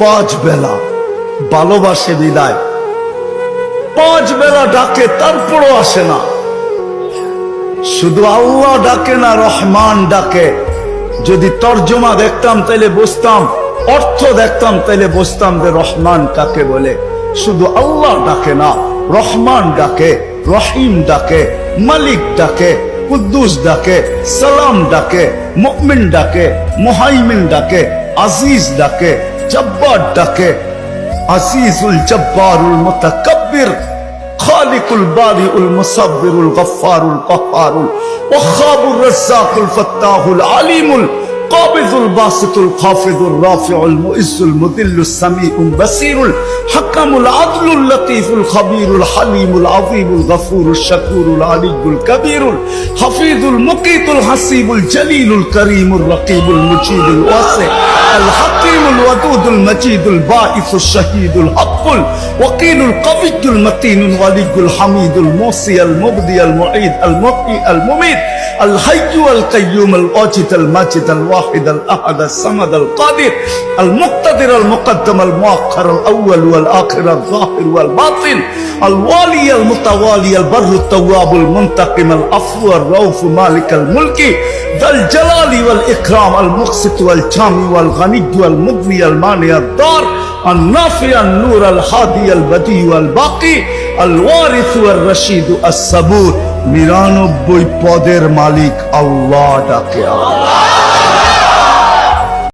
পাঁচ বেলা ভালোবাসে বিদায়। পাঁচ বেলা ডাকে, তারপরও আসে না। শুধু আল্লাহ ডাকে না, রহমান ডাকে। যদি তর্জমা দেখতাম, তাইলে বুঝতাম, অর্থ দেখতাম, তাইলে বুঝতাম যে রহমান কাকে বলে। শুধু আল্লাহ ডাকে না, রহমান ডাকে, রহিম ডাকে, মালিক ডাকে, কুদ্দুস ডাকে, সালাম ডাকে, মুমিন ডাকে, মুহাইমিন ডাকে, আজিজ ডাকে জব্বার ডাকে আজিজুল জব্বারুল মুতাকাব্বির خالق البارئ المصبر الغفار القهار الوهاب الرزاق الفتاح العليم القابض الباسط الخافض الرافع المؤز المذل السميع البصير الحكم العدل اللطيف الخبير الحليم العظيم الغفور الشكور العلي الكبير الحفيظ المقيت الحسيب الجليل الكريم الرقيب المجيد الواسع الحكيم الودود المجيد الباعث الشهيد الحق الوكيل القوي المتين الولي الحميد الموصي المبدي المعيد المحيي المميت الحي القيوم الواجد الماجد الواحد الأحد الصمد القادر المقتدر المقدم المؤخر الأول والآخر الظاهر والباطن الوالي المتوالي البر التواب المنتقم العفو الرؤوف مالك الملك ذا الجلال والإكرام المقسط والجامع والغني والمغني المانع الدار النافع النور الهادي البديع الصبور নিরানব্বই পদের মালিক আল্লাহ ডাকে। আল্লাহ